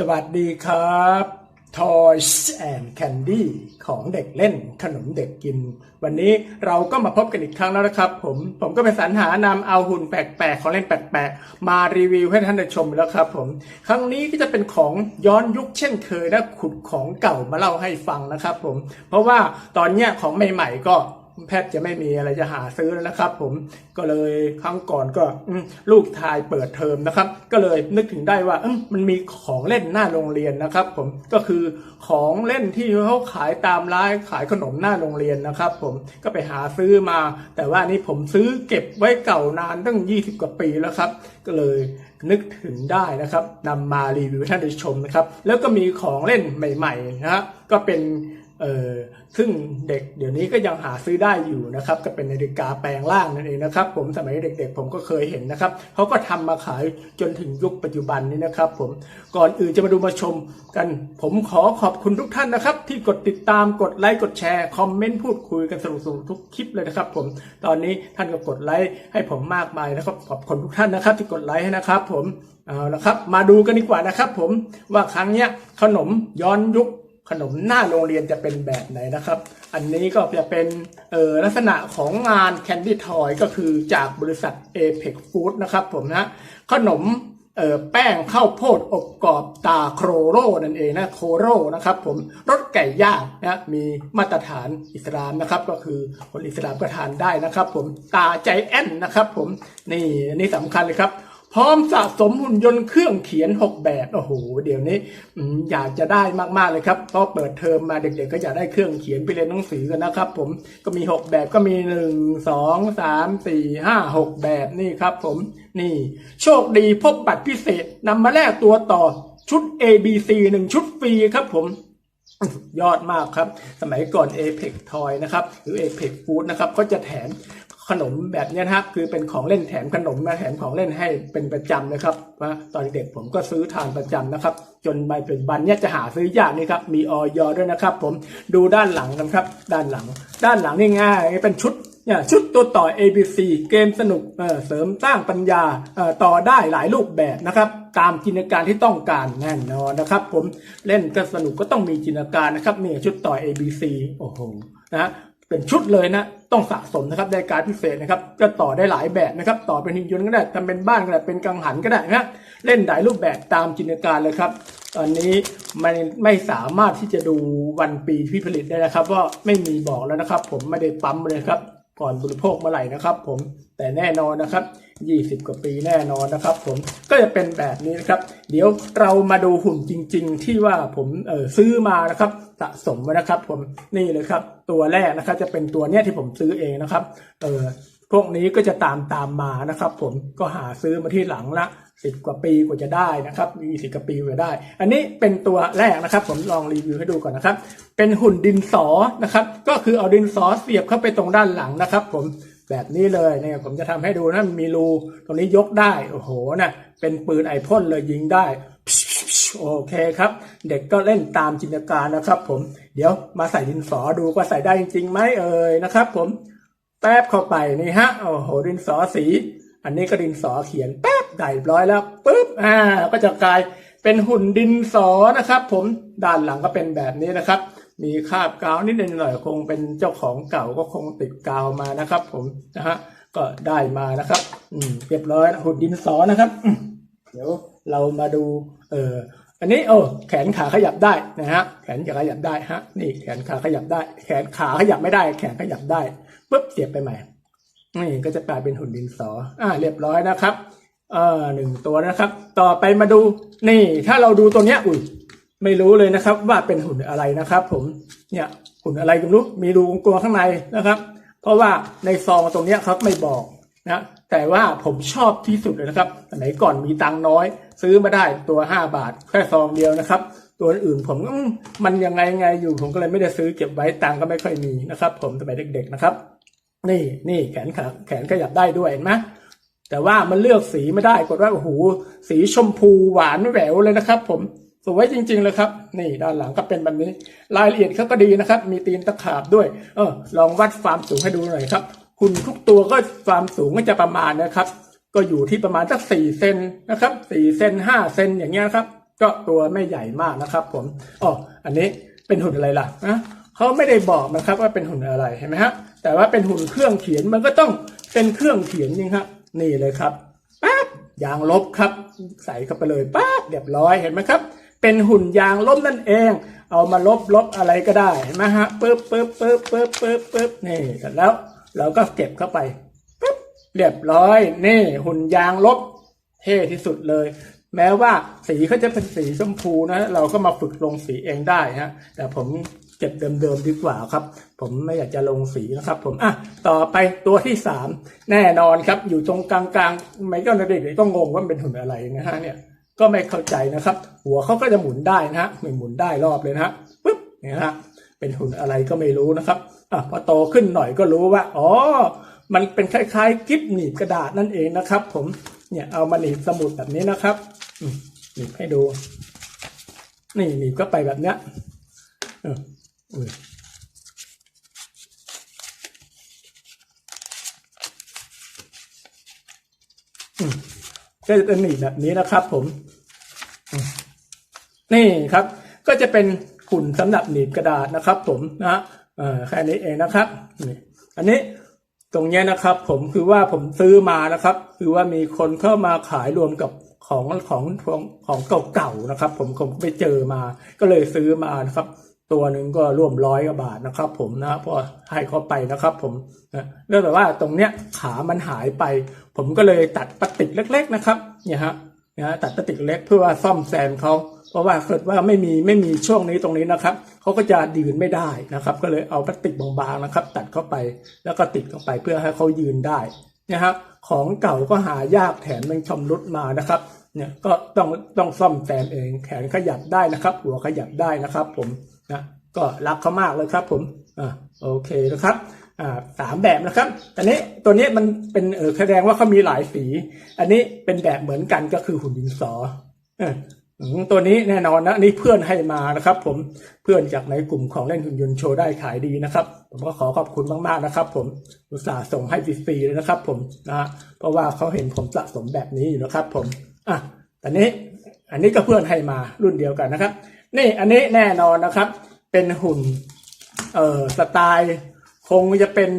สวัสดีครับ Toys and Candy ของเด็กเล่นขนมเด็กกิน วันนี้เราก็มาพบกันอีกครั้งแล้วนะครับ ผมผมก็ไปสรรหานำเอาหุ่นแปลกๆ ของเล่นแปลกๆ มารีวิวให้ท่านได้ชมแล้วครับผม ครั้งนี้ก็จะเป็นของย้อนยุคเช่นเคยและขุดของเก่ามาเล่าให้ฟังนะครับผม เพราะว่าตอนเนี้ยของใหม่ๆก็ แพทย์จะไม่มีอะไรจะหาซื้อแล้วนะครับ ผมก็เลยครั้งก่อนก็ลูกทายเปิดเทอมนะครับ ก็เลยนึกถึงได้ว่ามมันมีของเล่นหน้าโรงเรียนนะครับ ผมก็คือของเล่นที่เขาขายตามร้านขายขนมหน้าโรงเรียนนะครับ ผมก็ไปหาซื้อมา แต่ว่านี่ผมซื้อเก็บไว้เก่านานตั้ง 20 กว่าปีแล้วครับ ก็เลยนึกถึงได้นะครับนำมารีวิวให้ท่านได้ชมนะครับ แล้วก็มีของเล่นใหม่ ๆ นะฮะก็เป็นเออ ซึ่งเด็กเดี๋ยวนี้ก็ยังหาซื้อได้อยู่นะครับ ก็เป็นนาฬิกาแปลงร่างนั่นเองนะครับ ผมสมัยเด็กๆ ผมก็เคยเห็นนะครับเขาก็ทำมาขายจนถึงยุคปัจจุบันนี้นะครับ ผมก่อนอื่นจะมาดูมาชมกัน ผมขอขอบคุณทุกท่านนะครับ ที่กดติดตามกดไลค์กดแชร์คอมเมนต์พูดคุยกันสนุกๆทุกคลิปเลยนะครับ ผมตอนนี้ท่านก็กดไลค์ให้ผมมากมายนะครับขอบคุณทุกท่านนะครับ ที่กดไลค์ให้นะครับ ผมเอาละครับ มาดูกันดีกว่านะครับ ผมว่าครั้งเนี้ยขนมย้อนยุค ขนมหน้าโรงเรียนจะเป็นแบบไหนนะครับ อันนี้ก็จะเป็นเออลักษณะของงาน Candy Toy ก็คือจากบริษัท Apex Food นะครับผมนะขนมเออแป้งข้าวโพดอบกรอบตาโครโรนั่นเองนะโคโรนะครับผมรสไก่ย่างนะมีมาตรฐานอิสลามนะครับ ก็คือคนอิสลามก็ทานได้นะครับ ผมตาใจแอนนะครับ ผมนี่อันนี้สำคัญเลยครับ พร้อมสะสมหุ่นยนต์เครื่องเขียน 6 แบบ โอ้โห เดี๋ยวนี้อยากจะได้มาก ๆ เลยครับพราะเปิดเทอมมาเด็ก ๆ ก็อยากได้เครื่องเขียนไปเรียนหนังสือกันนะครับ ผมก็มี 6 แบบก็มี 1 2 3 4 5 6 แบบนี่ครับผมนี่ โชคดีพบบัตรพิเศษนำมาแลกตัวต่อชุด ABC 1 ชุดฟรีครับผมยอดมากครับ สมัยก่อน Apex Toy นะครับ หรือ Apex Food นะครับก็จะแถม ขนมแบบนี้นะครับ คือเป็นของเล่นแถมขนมมาแถมของเล่นให้เป็นประจำนะครับว่าตอนเด็กผมก็ซื้อทานประจำนะครับ จนปัจจุบันเนี้ยจะหาซื้อยากนี่ครับมีออยด้วยนะครับ ผมดูด้านหลังกันครับ ด้านหลัง ด้านหลังนี่ง่ายเป็นชุดเนี่ยชุดตัวต่อ ABC เกมสนุกเออเสริมสร้างปัญญาเอ่อต่อได้หลายรูปแบบนะครับ ตามจินตนาการที่ต้องการแน่นอนนะครับ ผมเล่นก็สนุกก็ต้องมีจินตนาการนะครับนี่ชุดต่อ ABC โอ้โหนะเป็นชุดเลยนะ ต้องสะสมนะครับได้การพิเศษนะครับก็ต่อได้หลายแบบนะครับต่อเป็นหินยนต์ก็ได้ทำเป็นบ้านก็ได้เป็นกังหันก็ได้นะฮะเล่นหลายรูปแบบตามจินตนาการเลยครับตอนนี้มันไม่สามารถที่จะดูวันปีที่ผลิตได้นะครับว่าไม่มีบอกแล้วนะครับ ผมไม่ได้ปั๊มเลยครับ ก่อนบริโภคเมื่อไหร่นะครับผมแต่แน่นอนนะครับ 20 กว่าปีแน่นอนนะครับ ผมก็จะเป็นแบบนี้นะครับ เดี๋ยวเรามาดูหุ่นจริง ๆ ที่ว่าผมเออซื้อมานะครับสะสมไว้นะครับ ผมนี่เลยครับ ตัวแรกนะครับ จะเป็นตัวเนี้ยที่ผมซื้อเองนะครับ เออพวกนี้ก็จะตามตามมานะครับ ผมก็หาซื้อมาที่หลังละ สิบกว่าปีกว่าจะได้นะครับมีสิบกว่าปีกว่าได้ อันนี้เป็นตัวแรกนะครับ ผมลองรีวิวให้ดูก่อนนะครับ เป็นหุ่นดินสอนะครับ ก็คือเอาดินสอเสียบเข้าไปตรงด้านหลังนะครับ ผมแบบนี้เลยเนี่ยผมจะทำให้ดูนะมันมีรูตรงนี้ยกได้โอ้โหนะเป็นปืนไอพ่นเลยยิงได้โอเคครับ เด็กก็เล่นตามจินตนาการนะครับ ผมเดี๋ยวมาใส่ดินสอดูว่าใส่ได้จริงไหมเอ่ยนะครับ ผมแป๊บเข้าไปนี่ฮะโอ้โหดินสอสี อันนี้ก็ดินสอเขียนแป๊บได้ร้อยแล้วปุ๊บอ่าก็จะกลายเป็นหุ่นดินสอนะครับ ผมด้านหลังก็เป็นแบบนี้นะครับ มีคาบกาวนิดหน่อยคงเป็นเจ้าของเก่าก็คงติดกาวมานะครับ ผมนะฮะก็ได้มานะครับ อืมเรียบร้อยหุ่นดินสอนะครับ เดี๋ยวเรามาดู เอออันนี้โอ้แขนขาขยับได้นะฮะแขนขาขยับได้ฮะนี่แขนขาขยับได้ แขนขาขยับไม่ได้ แขนขยับได้ปุ๊บเสียบไปใหม่ นี่ก็จะกลายเป็นหุ่นดินสอ อ่า เรียบร้อยนะครับเอ่อหนึ่งตัวนะครับ ต่อไปมาดู นี่ ถ้าเราดูตัวเนี้ย อุ้ยไม่รู้เลยนะครับ ว่าเป็นหุ่นอะไรนะครับ ผมเนี่ยหุ่นอะไรก็ไม่รู้มีรูกลวงข้างในนะครับ เพราะว่าในซองตรงเนี้ยครับไม่บอกนะแต่ว่าผมชอบที่สุดเลยนะครับสมัยก่อนมีตังค์น้อย ซื้อมาได้ตัวห้าบาทแค่ซองเดียวนะครับ ตัวอื่นผมมันยังไงไงอยู่ผมก็เลยไม่ได้ซื้อเก็บไว้ตังค์ก็ไม่ค่อยมีนะครับ ผมสมัยเด็ก ๆ นะครับ นี่นี่แขนขาแขนขยับได้ด้วยเห็นไหมแต่ว่ามันเลือกสีไม่ได้กดว่าโอ้โหสีชมพูหวานแหววเลยนะครับ ผมสวยจริง ๆ เลยครับ นี่ด้านหลังก็เป็นแบบนี้ รายละเอียดเขาก็ดีนะครับ มีตีนตะขาบด้วย เออ ลองวัดความสูงให้ดูหน่อยครับหุ่นทุกตัวก็ความสูงก็จะประมาณนะครับ ก็อยู่ที่ประมาณสักสี่เซนนะครับสี่เซนห้าเซนอย่างเงี้ยครับ ก็ตัวไม่ใหญ่มากนะครับ ผมอ๋ออันนี้เป็นหุ่นอะไรล่ะนะเขาไม่ได้บอกนะครับว่าเป็นหุ่นอะไรเห็นไหมฮะ แต่ว่าเป็นหุ่นเครื่องเขียนมันก็ต้องเป็นเครื่องเขียนจริงครับนี่เลยครับปั๊บยางลบครับ ใส่เข้าไปเลยปั๊บเรียบร้อยเห็นไหมครับ เป็นหุ่นยางลบนั่นเอง เอามาลบลบอะไรก็ได้เห็นไหมฮะปึ๊บปึ๊บปึ๊บปึ๊บปึ๊บปึ๊บนี่เสร็จแล้ว เราก็เก็บเข้าไปปึ๊บเรียบร้อยนี่หุ่นยางลบเท่ที่สุดเลยแม้ว่าสีเขาจะเป็นสีชมพูนะ เราก็มาฝึกลงสีเองได้ฮะ แต่ผม ก็บเดิมๆดีกว่าครับ ผมไม่อยากจะลงสีนะครับ ผมอะต่อไปตัวที่สามแน่นอนครับ อยู่ตรงกลางๆไม่ก็เด็กๆก็งงว่าเป็นหุ่นอะไรนะฮะเนี่ยก็ไม่เข้าใจนะครับ หัวเขาก็จะหมุนได้นะฮะไม่หมุนได้รอบเลยนะฮะปึ๊บเนี่ยฮะเป็นหุ่นอะไรก็ไม่รู้นะครับอะพอโตขึ้นหน่อยก็รู้ว่าอ๋อมันเป็นคล้ายๆกิฟหนีบกระดาษนั่นเองนะครับ ผมเนี่ยเอามาหนีบสมุดแบบนี้นะครับหนีบให้ดู นี่หนีบก็ไปแบบเนี้ย อุ้ยก็จะเป็นหนีบแบบนี้นะครับ ผม นี่ครับ ก็จะเป็นขุนสำหรับหนีบกระดาษนะครับ ผมนะฮะแค่นี้เองนะครับนี่อันนี้ตรงนี้นะครับ ผมคือว่าผมซื้อมานะครับ คือว่ามีคนเข้ามาขายรวมกับของของของของเก่าๆนะครับ ผมผมไปเจอมา ก็เลยซื้อมานะครับ ตัวหนึ่งก็ร่วมร้อยกว่าบาทนะครับ ผมนะพอให้เขาไปนะครับ ผมเรื่องแบบว่าตรงเนี้ยขามันหายไป ผมก็เลยตัดปฏิกเล็ก ๆนะครับ เนี่ยฮะนะฮะตัดพลาสติกเล็กเพื่อว่าซ่อมแซมเขาเพราะว่าเกิดว่าไม่มีไม่มีช่วงนี้ตรงนี้นะครับเขาก็จะยืนไม่ได้นะครับ ก็เลยเอาพลาสติกบางๆนะครับ ตัดเข้าไปแล้วก็ติดเข้าไปเพื่อให้เขายืนได้นะครับของเก่าก็หายากแถมมันชำรุดมานะครับเนี่ยก็ต้องต้องซ่อมแซมเองแขนขยับได้นะครับ หัวขยับได้นะครับ ผม นะก็รักเขามากเลยครับผมอ่าโอเคนะครับอ่าสามแบบนะครับต่นี้ตัวนี้มันเป็นเออแสดงว่าเขามีหลายสี อันนี้เป็นแบบเหมือนกันก็คือหุ่นดินสออตัวนี้แน่นอนนะนี่เพื่อนให้มานะครับ ผมเพื่อนจากในกลุ่มของเล่นหุ่นยนต์โชว์ได้ขายดีนะครับ ผมก็ขอขอบคุณมากๆนะครับ ผมอุตส่าห์ส่งให้ฟรีเลยนะครับ ผมนะเพราะว่าเขาเห็นผมสะสมแบบนี้อยู่นะครับ ผมอะแต่นี้อันนี้ก็เพื่อนให้มารุ่นเดียวกันนะครับ นี่อันนี้แน่นอนนะครับ เป็นหุ่น เอ่อสไตล์คงจะเป็น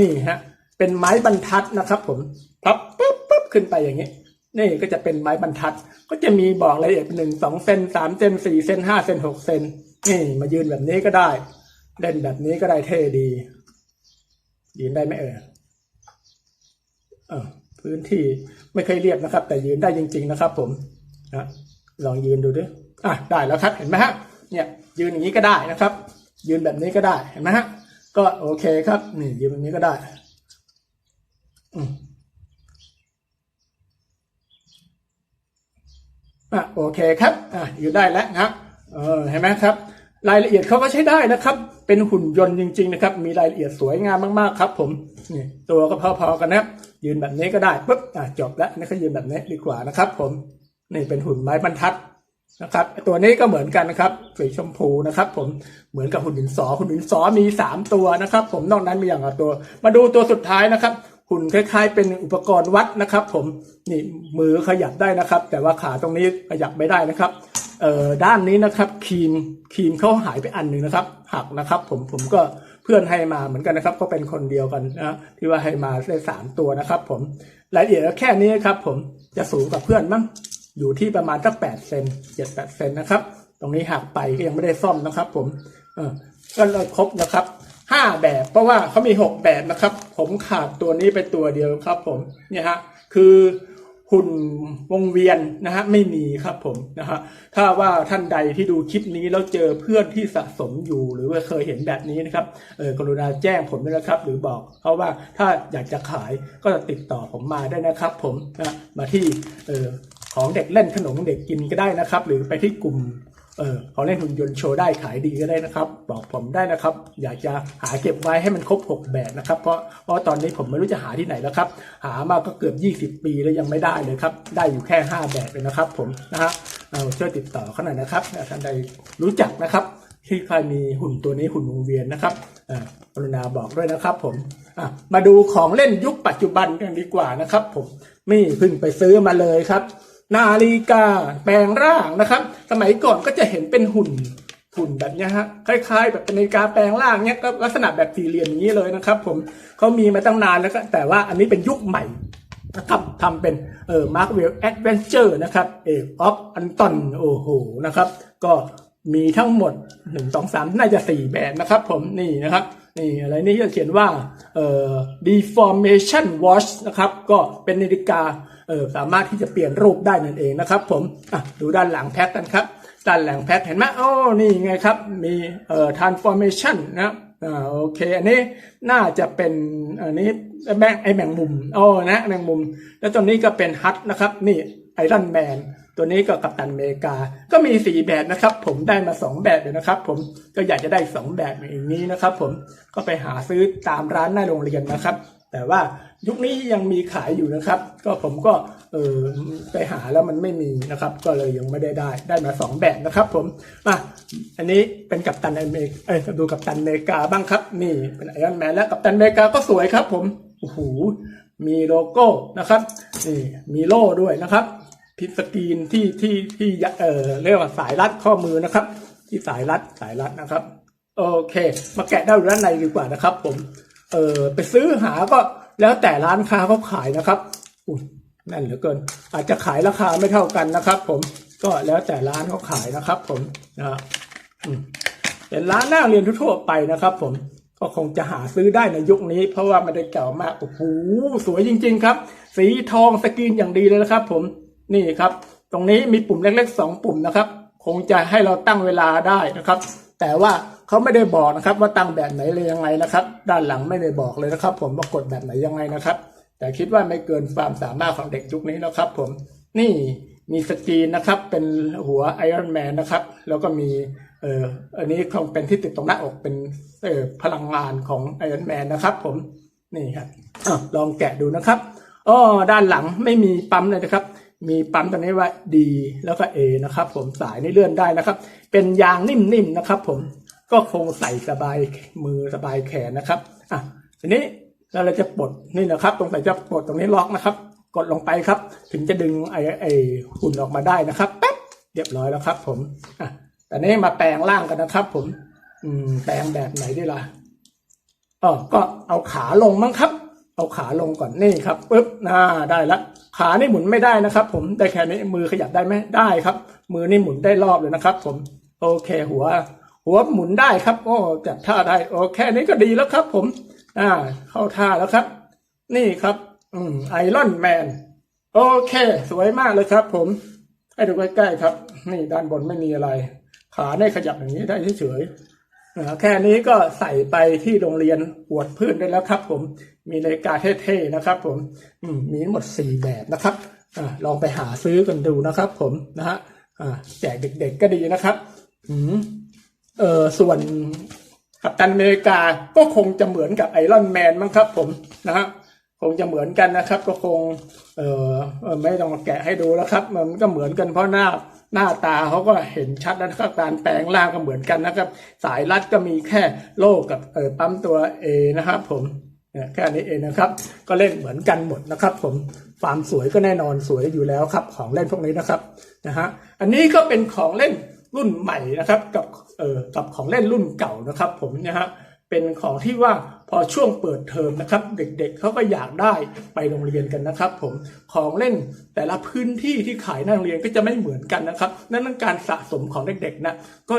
นี่ฮะ เป็นไม้บรรทัดนะครับ ผมพับปุ๊บปุ๊บขึ้นไปอย่างนี้นี่ก็จะเป็นไม้บรรทัด ก็จะมีบอกรายละเอียดหนึ่งสองเซนสามเซนสี่เซนห้าเซนหกเซนนี่มายืนแบบนี้ก็ได้ เล่นแบบนี้ก็ได้เท่ดี ยืนได้ไหมเออเออพื้นที่ไม่เคยเรียบนะครับ แต่ยืนได้จริง ๆ นะครับ ผมนะลองยืนดูดิ อะได้แล้วครับเห็นไหมฮะเนี่ยยืนอย่างนี้ก็ได้นะครับ ยืนแบบนี้ก็ได้เห็นไหมฮะก็โอเคครับนี่ยืนแบบนี้ก็ได้อืมอะโอเคครับอะอยู่ได้แล้วนะครับเออเห็นไหมครับ รายละเอียดเขาก็ใช้ได้นะครับ เป็นหุ่นยนต์จริง ๆ นะครับ มีรายละเอียดสวยงามมากๆครับ ผมนี่ตัวก็พอๆกันนะยืนแบบนี้ก็ได้ปุ๊บอะจบแล้วนี่ก็ยืนแบบนี้ดีกว่านะครับ ผมนี่เป็นหุ่นไม้บรรทัด นะครับตัวนี้ก็เหมือนกันนะครับสีชมพูนะครับ ผมเหมือนกับหุ่นดินสอหุ่นดินสอมีสามตัวนะครับ ผมนอกนั้นมีอย่างละตัว มาดูตัวสุดท้ายนะครับ หุ่นคล้ายๆ เป็นอุปกรณ์วัดนะครับ ผมนี่มือขยับได้นะครับ แต่ว่าขาตรงนี้ขยับไม่ได้นะครับเอ่อด้านนี้นะครับครีมครีมเขาหายไปอันหนึ่งนะครับ หักนะครับ ผมผมก็เพื่อนให้มาเหมือนกันนะครับ ก็เป็นคนเดียวกันนะที่ว่าให้มาได้สามตัวนะครับ ผมรายละเอียดแค่นี้ครับ ผมจะสูงกับเพื่อนมั้ง อยู่ที่ประมาณสักแปดเซนเจ็ดแปดเซนนะครับ ตรงนี้หักไปก็ยังไม่ได้ซ่อมนะครับ ผมเออก็เลยครบนะครับห้าแบบ เพราะว่าเขามีหกแบบนะครับ ผมขาดตัวนี้ไปตัวเดียวครับ ผมเนี่ยฮะคือหุ่นวงเวียนนะฮะไม่มีครับผมนะฮะถ้าว่าท่านใดที่ดูคลิปนี้แล้วเจอเพื่อนที่สะสมอยู่หรือว่าเคยเห็นแบบนี้นะครับเออกรุณาแจ้งผมด้วยนะครับ หรือบอกเขาว่าถ้าอยากจะขายก็ติดต่อผมมาได้นะครับ ผมนะมาที่เออ ของเด็กเล่นขนมเด็กกินก็ได้นะครับ หรือไปที่กลุ่มเออของเล่นหุ่นยนต์โชว์ได้ขายดีก็ได้นะครับ บอกผมได้นะครับ อยากจะหาเก็บไว้ให้มันครบ 6 แบบนะครับ เพราะเพราะตอนนี้ผมไม่รู้จะหาที่ไหนแล้วครับ หามาก็เกือบ 20 ปีแล้วยังไม่ได้เลยครับ ได้อยู่แค่ 5 แบบเลยนะครับ ผมนะฮะเอาช่วยติดต่อเขาหน่อยนะครับท่านใดรู้จักนะครับ ที่ใครมีหุ่นตัวนี้หุ่นวงเวียนนะครับอ่ากรุณาบอกด้วยนะครับ ผมอะมาดูของเล่นยุคปัจจุบันกันดีกว่านะครับ ผมนี่เพิ่งไปซื้อมาเลยครับ นาฬิกาแปลงร่างนะครับ สมัยก่อนก็จะเห็นเป็นหุ่นหุ่นแบบเนี้ยฮะคล้าย ๆ แบบเป็นนาฬิกาแปลงร่างเนี้ยก็ลักษณะแบบสี่เหลี่ยมนี้เลยนะครับ ผมเขามีมาตั้งนานแล้วก็แต่ว่าอันนี้เป็นยุคใหม่นะครับทำเป็นเอ่อมาร์คเวลแอดเวนเจอร์นะครับเอกออฟอันตันโอ้โหนะครับ ก็มีทั้งหมดหนึ่งสองสามน่าจะสี่แบบนะครับ ผมนี่นะครับนี่อะไรนี่จะเขียนว่าเอ่อ deformation watch นะครับ ก็เป็นนาฬิกา เออสามารถที่จะเปลี่ยนรูปได้นั่นเองนะครับ ผมอะดูด้านหลังแพ็คกันครับด้านหลังแพ็คเห็นไหมโอ้นี่ไงครับมีเอ่อ transformation นะอ่าโอเคอันนี้น่าจะเป็นอันนี้แบงไอแมงมุมโอ้นะแมงมุม แล้วตัวนี้ก็เป็นฮัทนะครับนี่ไอรอนแมนตัวนี้ก็กัปตันอเมริกา ก็มีสีแบบนะครับ ผมได้มาสองแบบเลยนะครับ ผมก็อยากจะได้สองแบบอย่างนี้นะครับ ผมก็ไปหาซื้อตามร้านหน้าโรงเรียนนะครับ แต่ว่ายุคนี้ยังมีขายอยู่นะครับ ก็ผมก็เออไปหาแล้วมันไม่มีนะครับ ก็เลยยังไม่ได้ได้ได้มาสองแบบนะครับผมอะอันนี้เป็นกัปตันอเมริกเอ้ยดูกัปตันอเมริกาบ้างครับ นี่เป็นไอรอนแมนและกัปตันอเมริกาก็สวยครับ ผมโอ้โหมีโลโก้นะครับนี่มีโล่ด้วยนะครับพิสกรีนที่ที่ที่เอ่อเรียกว่าสายรัดข้อมือนะครับ ที่สายรัดสายรัดนะครับ โอเค มาแกะด้านด้านในดีกว่านะครับ ผม เออไปซื้อหาก็แล้วแต่ร้านค้าเขาขายนะครับอุ้ยแน่นเหลือเกิน อาจจะขายราคาไม่เท่ากันนะครับ ผมก็แล้วแต่ร้านเขาขายนะครับ ผมนะฮะอืมเป็นร้านหน้าเรียนทั่วไปนะครับ ผมก็คงจะหาซื้อได้ในยุคนี้ เพราะว่ามันได้เก่ามากโอ้โหสวยจริง ๆ ครับ สีทองสกรีนอย่างดีเลยนะครับ ผมนี่ครับ ตรงนี้มีปุ่มเล็กๆสองปุ่มนะครับ คงจะให้เราตั้งเวลาได้นะครับ แต่ว่า เขาไม่ได้บอกนะครับ ว่าตั้งแบบไหนเลยยังไงนะครับ ด้านหลังไม่ได้บอกเลยนะครับ ผมว่ากดแบบไหนยังไงนะครับ แต่คิดว่าไม่เกินความสามารถของเด็กยุคนี้นะครับ ผมนี่มีสกรีนนะครับ เป็นหัวไอรอนแมนนะครับ แล้วก็มีเอ่ออันนี้คงเป็นที่ติดตรงหน้าอกเป็นเอ่อพลังงานของไอรอนแมนนะครับ ผมนี่ครับอลองแกะดูนะครับอ้อด้านหลังไม่มีปั๊มเลยนะครับ มีปั๊มตัวนี้ว่า D แล้วก็ A นะครับ ผมสายนี่เลื่อนได้นะครับ เป็นยางนิ่มๆนะครับ ผม ก็คงใส่สบายมือสบายแขนนะครับอะทีนี้เราจะปลดนี่นะครับ ตรงไหนจะปลดตรงนี้ล็อกนะครับ กดลงไปครับ ถึงจะดึงไอ้ไอ้หุ่นออกมาได้นะครับแป๊บเรียบร้อยแล้วครับ ผมอะแต่นี้มาแปลงร่างกันนะครับ ผม อืม แปลงแบบไหนดีล่ะอ๋อก็เอาขาลงมั้งครับ เอาขาลงก่อนนี่ครับปึ๊บน่าได้ละขานี่หมุนไม่ได้นะครับ ผมได้แค่นี้มือขยับได้ไหมได้ครับ มือนี่หมุนได้รอบเลยนะครับ ผม โอเคหัว หัวหมุนได้ครับ โอ้จัดท่าได้โอเคนี้ก็ดีแล้วครับ ผม อ่า เข้าท่าแล้วครับ นี่ครับ อืมไอรอนแมนโอเค สวยมากเลยครับ ผม ให้ดูใกล้ๆครับ นี่ด้านบนไม่มีอะไร ขาได้ขยับอย่างนี้ได้เฉยๆแค่นี้ก็ใส่ไปที่โรงเรียนอวดเพื่อนได้แล้วครับ ผม มีนาฬิกาเท่ๆนะครับ ผมอืมมีหมดสี่แบบนะครับอ่าลองไปหาซื้อกันดูนะครับ ผมนะฮะอ่าแจกเด็กๆก็ดีนะครับ อืม เออส่วนกัปตันอเมริกาก็คงจะเหมือนกับไอรอนแมนมั้งครับผมนะฮะคงจะเหมือนกันนะครับ ก็คงเออไม่ต้องมาแกะให้ดูแล้วครับ มันก็เหมือนกันเพราะหน้าหน้าตาเขาก็เห็นชัดแล้วนะครับการแปลงร่างก็เหมือนกันนะครับ สายรัดก็มีแค่โล่กับเออปั๊มตัว A นะครับผมเนี่ยแค่นี้เองนะครับ ก็เล่นเหมือนกันหมดนะครับ ผมความสวยก็แน่นอนสวยอยู่แล้วครับ ของเล่นพวกนี้นะครับนะฮะอันนี้ก็เป็นของเล่น รุ่นใหม่นะครับกับเอ่อกับของเล่นรุ่นเก่านะครับ ผมนะฮะเป็นของที่ว่าพอช่วงเปิดเทอมนะครับ เด็กๆเขาก็อยากได้ไปโรงเรียนกันนะครับ ผมของเล่นแต่ละพื้นที่ที่ขายในโรงเรียนก็จะไม่เหมือนกันนะครับนั่นการสะสมของเด็กๆนะก็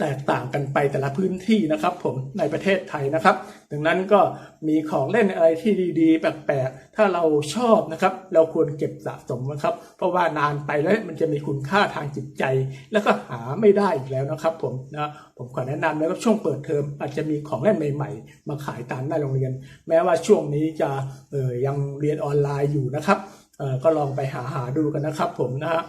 แตกต่างกันไปแต่ละพื้นที่นะครับ ผมในประเทศไทยนะครับ ดังนั้นก็มีของเล่นอะไรที่ดีๆ แปลกๆ ถ้าเราชอบนะครับ เราควรเก็บสะสมนะครับ เพราะว่านานไปแล้วมันจะมีคุณค่าทางจิตใจ แล้วก็หาไม่ได้อีกแล้วนะครับ ผมนะผมขอแนะนำนะครับช่วงเปิดเทอมอาจจะมีของเล่นใหม่ ๆ มาขายตามหน้าโรงเรียน แม้ว่าช่วงนี้จะเออยังเรียนออนไลน์อยู่นะครับเออก็ลองไปหาหาดูกันนะครับ ผมนะฮะ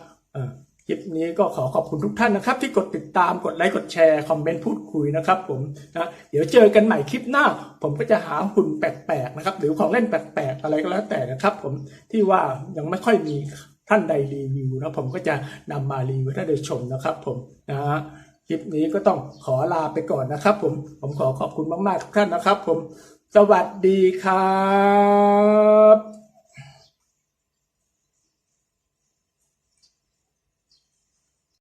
คลิปนี้ก็ขอขอบคุณทุกท่านนะครับ ที่กดติดตามกดไลค์กดแชร์คอมเมนต์พูดคุยนะครับผมนะเดี๋ยวเจอกันใหม่คลิปหน้า ผมก็จะหาหุ่นแปลกๆนะครับ หรือของเล่นแปลกๆอะไรก็แล้วแต่นะครับ ผมที่ว่ายังไม่ค่อยมีท่านใดรีวิวนะผมก็จะนำมารีวิวให้ท่านได้ชมนะครับ ผมนะคลิปนี้ก็ต้องขอลาไปก่อนนะครับ ผมผมขอขอบคุณมากๆทุกท่านนะครับ ผมสวัสดีครับ